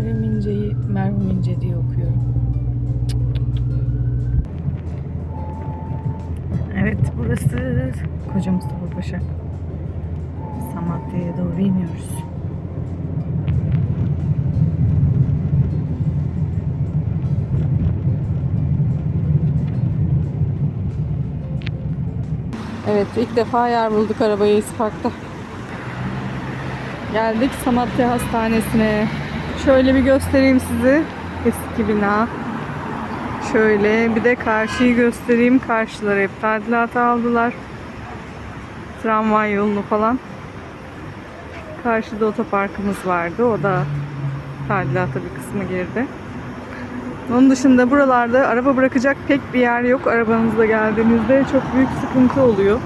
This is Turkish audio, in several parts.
Muharrem İnce'yi Merhum İnce diye okuyorum. Evet burası Koca Mustafa Paşa. Samatya'ya doğru iniyoruz. Evet ilk defa yer bulduk arabayı isparkta. Geldik Samatya Hastanesi'ne. Şöyle bir göstereyim sizi. Eski bina. Şöyle bir de karşıyı göstereyim. Karşıları hep tadilata aldılar. Tramvay yolunu falan. Karşıda otoparkımız vardı. O da tadilata bir kısmı girdi. Onun dışında buralarda araba bırakacak pek bir yer yok. Arabanızla geldiğinizde çok büyük sıkıntı oluyor.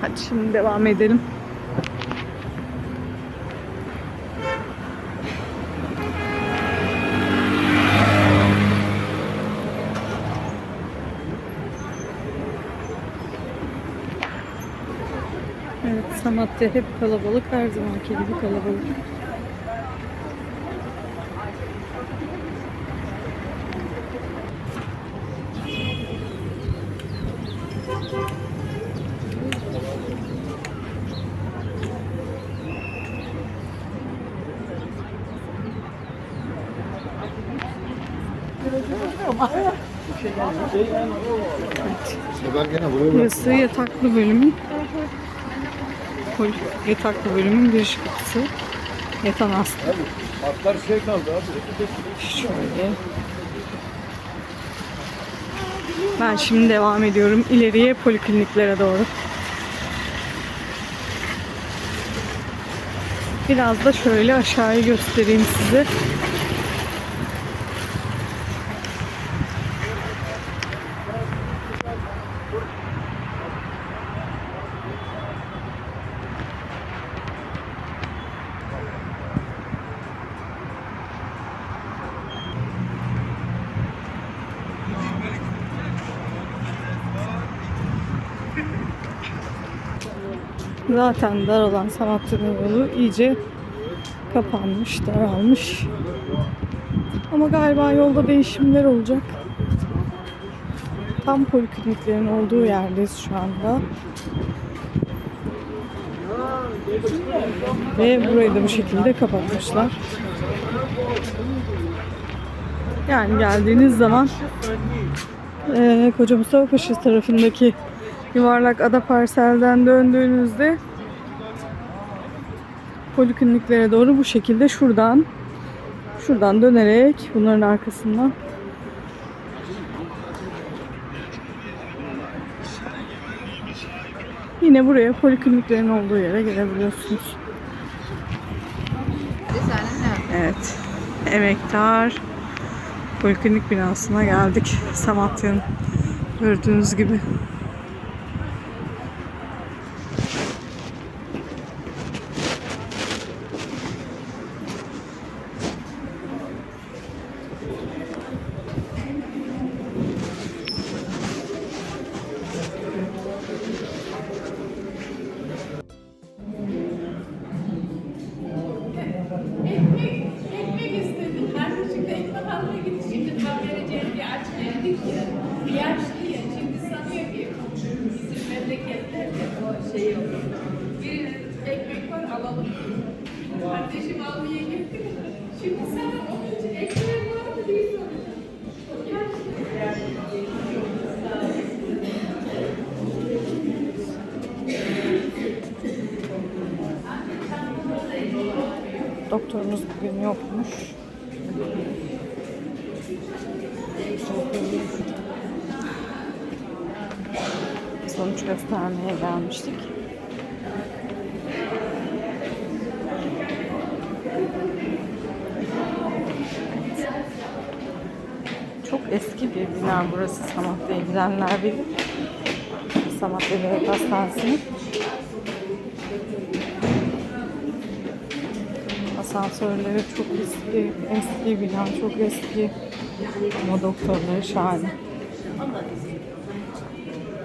Hadi şimdi devam edelim. Evet Samatya hep kalabalık. Her zamanki gibi kalabalık. Gene buraya bırak. Burası yataklı bölümün pol- yataklı bölümün giriş kapısı. Yatan hasta. Atlar şey kaldı abi. Şöyle. Ben şimdi devam ediyorum ileriye polikliniklere doğru. Biraz da şöyle aşağıyı göstereyim size. Zaten dar olan Sanattırma yolu iyice kapanmış, daralmış. Ama galiba yolda değişimler olacak. Tam polikliniklerin olduğu yerdeyiz şu anda. Ve burayı da bu şekilde kapatmışlar. Yani geldiğiniz zaman eee Koca Mustafa Paşa tarafındaki yuvarlak ada parselden döndüğünüzde polikliniklere doğru bu şekilde şuradan şuradan dönerek bunların arkasından yine buraya polikliniklerin olduğu yere gelebiliyorsunuz. Evet. Emektar Poliklinik binasına geldik. Samatya'nın gördüğünüz gibi. Aç geldik ya. Şimdi sanıyor ki bizim memleketlerde o şey yok. Bir ekmek var alalım. Kardeşim almaya gitti. Şimdi sana onun için var mı diye soruyor. Doktorumuz bugün yokmuş. Sonuç göstermeye gelmiştik. Çok eski bir bina burası Samatya'ya gidenler bilir. Samatya Devlet Hastanesi'nin. Asansörleri çok eski, eski bina, çok eski. Ama doktorları şahane.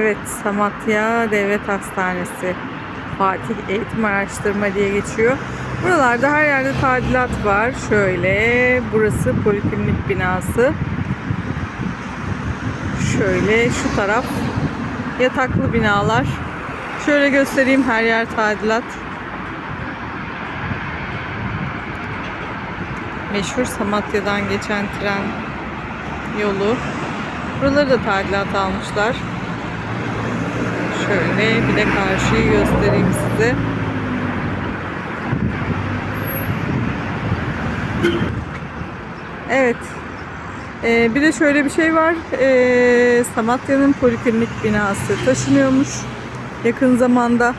Evet, Samatya Devlet Hastanesi. Fatih Eğitim Araştırma diye geçiyor. Buralarda her yerde tadilat var. Şöyle, burası poliklinik binası. Şöyle, şu taraf yataklı binalar. Şöyle göstereyim her yer tadilat. Meşhur Samatya'dan geçen tren yolu. Buraları da tadilat almışlar. Şöyle bir de karşıyı göstereyim size. Evet. Ee, bir de şöyle bir şey var. Ee, Samatya'nın poliklinik binası taşınıyormuş. Yakın zamanda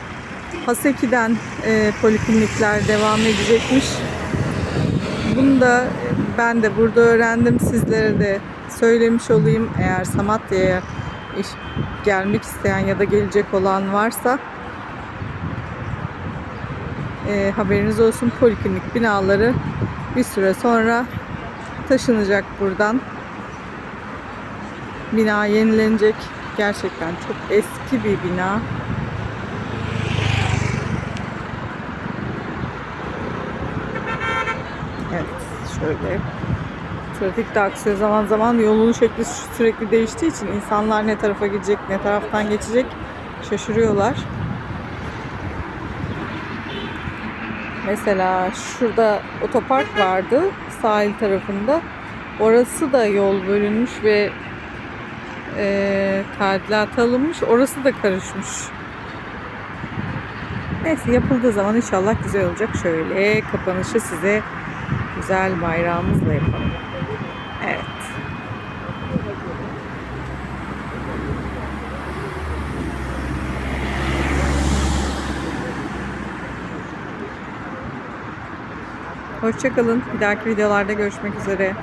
Haseki'den e, poliklinikler devam edecekmiş. Bunu da ben de burada öğrendim. Sizlere de söylemiş olayım. Eğer Samatya'ya gelmek isteyen ya da gelecek olan varsa e, haberiniz olsun. Poliklinik binaları bir süre sonra taşınacak buradan. Bina yenilenecek. Gerçekten çok eski bir bina. Evet, şöyle. Trafik de aksıyor zaman zaman yolun şekli sürekli değiştiği için insanlar ne tarafa gidecek, ne taraftan geçecek şaşırıyorlar. Mesela şurada otopark vardı sahil tarafında. Orası da yol bölünmüş ve e, tadilat alınmış. Orası da karışmış. Neyse yapıldığı zaman inşallah güzel olacak. Şöyle kapanışı size güzel bayrağımızla yapalım. Evet. Hoşçakalın. Bir dahaki videolarda görüşmek üzere.